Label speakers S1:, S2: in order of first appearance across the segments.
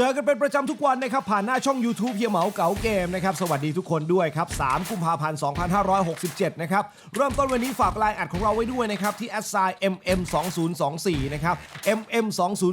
S1: เจอกันเป็นประจำทุกวันนะครับ ผ่านหน้าช่อง YouTube เฮียเหมาเก๋าเกมนะครับ สวัสดีทุกคนด้วยครับ 3 กุมภาพันธ์ 2567 นะครับ เริ่มต้นวันนี้ฝากไลน์อัดของเราไว้ด้วยนะครับ ที่ s i mm 2024นะครับ mm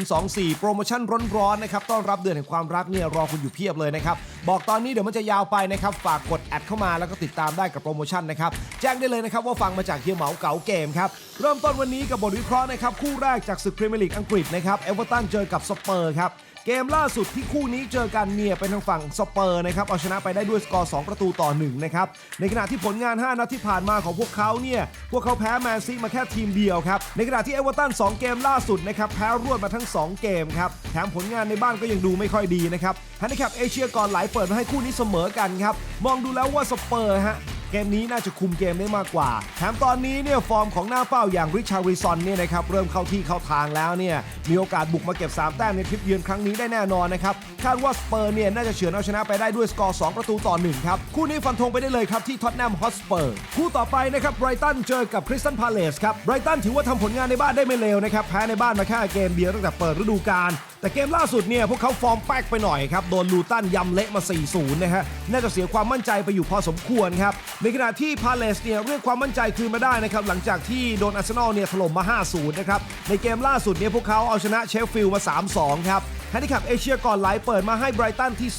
S1: 2024โปรโมชั่นร้อนๆนะครับ ต้อนรับเดือนแห่งความรักเนี่ยรอคุณอยู่เพียบเลยนะครับ บอกตอนนี้เดี๋ยวมันจะยาวไปนะครับ ฝากกดแอดเข้ามาแล้วก็ติดตามได้กับโปรโมชั่นนะครับ แจ้งได้เลยนะครับว่าฟังมาจากเฮียเหมาเก๋าเกมครับ เริ่มต้นวันนี้กับบทวิเคราะห์นะครับ คู่แรกจากศึกพรีเมียร์ลีกอังกฤษนะครับ เอเวอร์ตันเจอกับสเปอร์ครับ เกมล่าสุดที่คู่นี้เจอกันเนี่ยเป็นทางฝั่งสเปอร์นะครับเอาชนะไปได้ด้วยสกอร์ 2 ประตูต่อ 1 นะครับ ในขณะที่ผลงาน 5 นัดที่ผ่านมาของพวกเขาเนี่ย พวกเขาแพ้แมนซีมาแค่ทีมเดียวครับ ในขณะที่เอเวอร์ตัน2เกมล่าสุดนะครับ แพ้รวดมาทั้ง 2 เกมครับ แถมผลงานในบ้านก็ยังดูไม่ค่อยดีนะครับฮันนี่ครับเอเชียก่อนไหลเปิดมาให้คู่นี้เสมอกันครับมองดูแล้วว่าสเปอร์ฮะ เกมนี้น่าจะคุมเกมได้มากกว่า แถมตอนนี้เนี่ยฟอร์มของหน้าเป้าอย่างริชาริซอนเนี่ยนะครับเริ่มเข้าที่เข้าทางแล้วเนี่ยมีโอกาสบุกมาเก็บ 3 แต้มในทริปเยือนครั้งนี้ได้แน่นอนนะครับคาดว่าสเปอร์เนี่ยน่าจะเฉือนเอาชนะไปได้ด้วยสกอร์2ประตูต่อ1ครับคู่นี้ฟันธงไปได้เลยครับที่ท็อตแนมฮอสเปอร์คู่ต่อไปนะครับไบรตันเจอกับคริสตันพาเลสครับไบรตันถือว่าทำผลงานในบ้านได้ไม่เลวนะครับแพ้ในบ้านมาแค่เกมเดียวตั้งแต่เปิดฤดูกาล แต่เกมล่าสุดเนี่ยพวกเขาฟอร์มแป๊กไปหน่อยครับ โดนลูตันยำเละมา 4-0 นะฮะ น่าจะเสียความมั่นใจไปอยู่พอสมควรครับ ในขณะที่พาเลสเนี่ยเรียกความมั่นใจคืนมาได้นะครับ หลังจากที่โดนอาร์เซนอลเนี่ยถล่มมา 5-0 นะครับ ในเกมล่าสุดเนี่ยพวกเขาเอาชนะเชฟฟิลด์มา 3-2 ครับ นดิแคปเอเชียก่อนไหลเปิดมาให้ไบรตันที่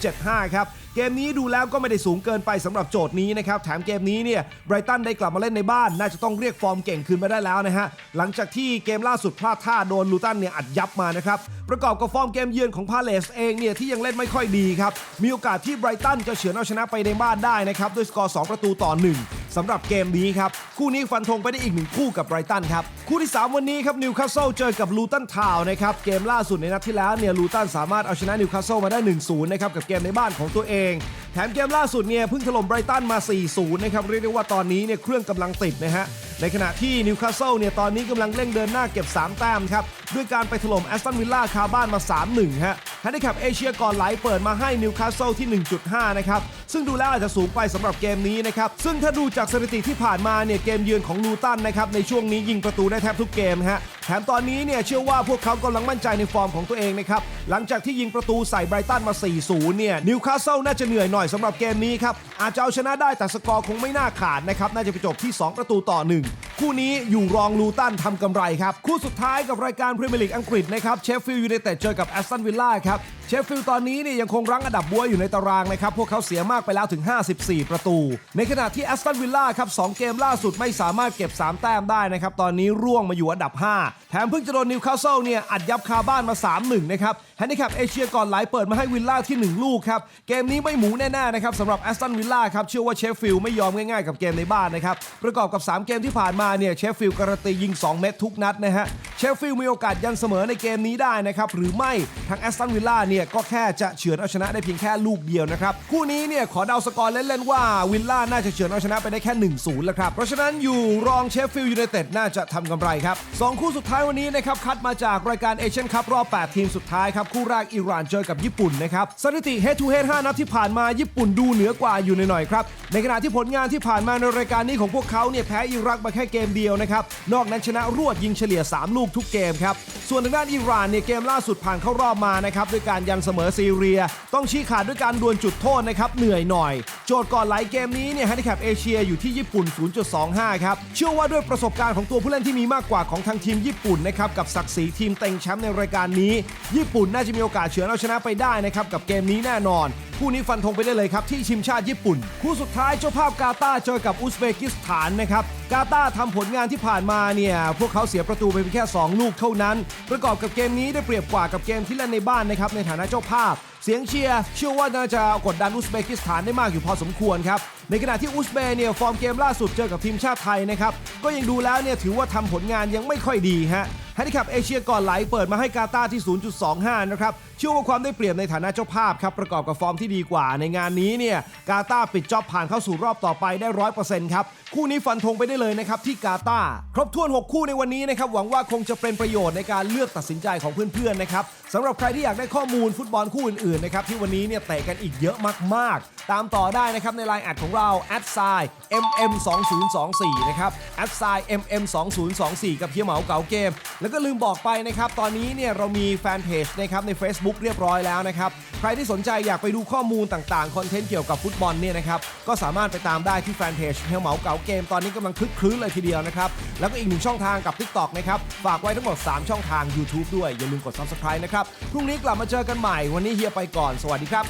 S1: 0.75 ครับ เกมนี้ดูแล้วก็ไม่ได้สูงเกินไปสำหรับโจทย์นี้นะครับ แถมเกมนี้เนี่ยไบรตันได้กลับมาเล่นในบ้าน น่าจะต้องเรียกฟอร์มเก่งคืนมาได้แล้วนะฮะ หลังจากที่เกมล่าสุดพลาดท่าโดนลูตันเนี่ยอัดยับมานะครับ ประกอบกับฟอร์มเกมเยือนของพาเลสเองเนี่ยที่ยังเล่นไม่ค่อยดีครับ มีโอกาสที่ไบรตันจะเฉือนเอาชนะไปในบ้านได้นะครับด้วยสกอร์ 2 ประตูต่อ 1 สำหรับเกมนี้ครับ คู่นี้ฟันธงไปได้อีกหนึ่งคู่กับไบรตันครับ คู่ที่ 3 วันนี้ครับนิวคาสเซิลเจอกับลูตันทาวนะครับ เกมล่าสุดในนัดที่แล้วเนี่ยลูตันสามารถเอาชนะนิวคาสเซิลมาได้ 1-0 นะครับ กับเกมในบ้านของตัวเอง แถมเกมล่าสุดเนี่ยเพิ่งถล่มไบรตันมา 4-0 นะครับ เรียกได้ว่าตอนนี้เนี่ยเครื่องกำลังติดนะฮะในขณะที่นิวคาสเซิลเนี่ยตอนนี้กำลังเร่งเดินหน้าเก็บ 3 แต้มครับด้วยการไปถล่มแอสตันวิลล่าคาบ้านมา 3-1 ฮะ ฮันดิแคปเอเชียก่อนไหลเปิดมาให้นิวคาสเซิลที่ 1.5 นะครับ ซึ่งดูแล้วอาจจะสูงไปสำหรับเกมนี้นะครับ ซึ่งถ้าดูจากสถิติที่ผ่านมาเนี่ยเกมเยือนของลูตันนะครับในช่วงนี้ยิงประตูได้แทบทุกเกมฮะแถมตอนนี้เนี่ยเชื่อว่าพวกเขากำลังมั่นใจในฟอร์มของตัวเองนะครับ หลังจากที่ยิงประตูใส่ไบรตันมา 4-0 เนี่ยนิวคาสเซิลน่าจะเหนื่อยหน่อยสำหรับเกมนี้ครับ อาจจะเอาชนะได้แต่สกอร์คงไม่น่าขาดนะครับ น่าจะไปจบที่ 2 ประตูต่อ 1คู่นี้อยู่รองลูตันทำกำไรครับ คู่สุดท้ายกับรายการพรีเมียร์ลีกอังกฤษนะครับเชฟฟิลด์ยูไนเต็ดเจอกับแอสตันวิลล่าครับเชฟฟิลด์ตอนนี้เนี่ยยังคงรั้งอันดับบัวอยู่ในตารางนะครับ พวกเขาเสียมากไปแล้วถึง 54 ประตู ในขณะที่แอสตันวิลล่าครับสเกมล่าสุดไม่สามารถเก็บ 3 แต้มได้นะครับ ตอนนี้ร่วงมาอยู่อันดับ 5แถมเพิ่งจะโดนนิวคาสเซิลเนี่ยอัดยับคาบ้านมา 3-1 นะครับแฮนดิแคปเอเชียก่อนไหลเปิดมาให้วิลล่าที่ 1 ลูกครับ เกมนี้ไม่หมูแน่ๆนะครับสำหรับแอสตันวิลล่าครับ เชื่อว่าเชฟฟิลด์ไม่ยอมง่ายๆกับเกมในบ้านนะครับ ประกอบกับ 3 เกมที่ผ่านมาเนี่ยเชฟฟิลด์การันตียิง 2 เม็ดทุกนัดนะฮะ ชฟฟิลด์มีโอกาสยันเสมอในเกมนี้ได้นะครับ หรือไม่ทางแอสตันวิลล่าเนี่ยก็แค่จะเฉือนเอาชนะได้เพียงแค่ลูกเดียวนะครับ คู่นี้เนี่ยขอเดาสกอร์เล่น ๆ ว่าวิลล่าน่าจะเฉือนเอาชนะไปได้แค่ 1-0แล้วครับ เพราะฉะนั้นอยู่รองเชฟฟิลด์ยูไนเต็ดน่าจะทำกำไรครับสองคู่สุดท้ายวันนี้นะครับคัดมาจากรายการเอเชียนคัพรอบ 8 ทีมสุดท้ายครับคู่แรกอิหร่านเจอกับญี่ปุ่นนะครับสถิติ head to head 5นัดที่ผ่านมาญี่ปุ่นดูเหนือกว่าอยู่หน่อยๆครับในขณะที่ผลงานที่ผ่านมาในรายการนี้ของพวกเขาเนี่ยแพ้อิรักมาแค่เกมเดียวนะครับนอกนั้นชนะรวดยิงเฉลี่ย 3 ลูกทุกเกมครับ ส่วนทางด้านอิหร่านเนี่ยเกมล่าสุดผ่านเข้ารอบมานะครับด้วยการยันเสมอซีเรีย ต้องชี้ขาดด้วยการดวลจุดโทษนะครับเหนื่อยหน่อย โจทย์ก่อนหลายเกมนี้เนี่ยฮันดิแคปเอเชียอยู่ที่ญี่ปุ่น 0.25 ครับ เชื่อว่าด้วยประสบการณ์ของตัวผู้เล่นที่มีมากกว่าของทางทีมญี่ปุ่นนะครับกับศักดิ์ศรีทีมเต็งแชมป์ในรายการนี้ ญี่ปุ่นน่าจะมีโอกาสเฉือนเอาชนะไปได้นะครับกับเกมนี้แน่นอน คู่นี้ฟันธงไปได้เลยครับ ที่ชิมชาติญี่ปุ่น คู่สุดท้ายเจ้าภาพกาตาร์เจอกับอุซเบกิสถานนะครับกาตาร์ทำผลงานที่ผ่านมาเนี่ยพวกเขาเสียประตูไปเพียงแค่ 2 ลูกเท่านั้น ประกอบกับเกมนี้ได้เปรียบกว่ากับเกมที่เล่นในบ้านนะครับในฐานะเจ้าภาพ เสียงเชียร์เชื่อว่าน่าจะกดดันอุซเบกิสถานได้มากอยู่พอสมควรครับในขณะที่อุซเบเนี่ยฟอร์มเกมล่าสุดเจอกับทีมชาติไทยนะครับก็ยังดูแล้วเนี่ยถือว่าทำผลงานยังไม่ค่อยดีฮะ ฮนดิแคปเอเชียก่อนไหลเปิดมาให้กาตาที่ 0.25 นะครับเชื่อว่าความได้เปรียบในฐานะเจ้าภาพครับประกอบกับฟอร์มที่ดีกว่าในงานนี้เนี่ยกาตาปิดจ็อบผ่านเข้าสู่รอบต่อไปได้ 100%ครับ คู่นี้ฟันธงไปได้เลยนะครับที่กาตาครบถ้วน 6 คู่ในวันนี้นะครับหวังว่าคงจะเป็นประโยชน์ในการเลือกตัดสินใจของเพื่อนๆนะครับสำหรับใครที่อยากได้ข้อมูลฟุตบอลคู่อื่นๆนะครับที่วันนี้เนี่ยเตะกันอีกเยอะมากๆ ตามต่อได้นะครับในไลน์แอดของเรา a d s i mm2024 นะครับ a d s i mm2024 กับเฮียเหมาเก๋าเกม แล้วก็ลืมบอกไปนะครับตอนนี้เนี่ยเรามีแฟนเพจนะครับใน Facebook เรียบร้อยแล้วนะครับใครที่สนใจอยากไปดูข้อมูลต่างๆคอนเทนต์เกี่ยวกับฟุตบอลเนี่ยนะครับก็สามารถไปตามได้ที่แฟนเพจเฮียเหมาเก๋าเกมตอนนี้กำลังคลึกคลื้นเลยทีเดียวนะครับ แล้วก็อีกหนึ่งช่องทางกับ TikTok นะครับ ฝากไว้ทั้งหมด 3 ช่องทาง YouTube ด้วย อย่าลืมกด Subscribe นะครับ พรุ่งนี้กลับมาเจอกันใหม่ วันนี้เฮียไปก่อน สวัสดีครับ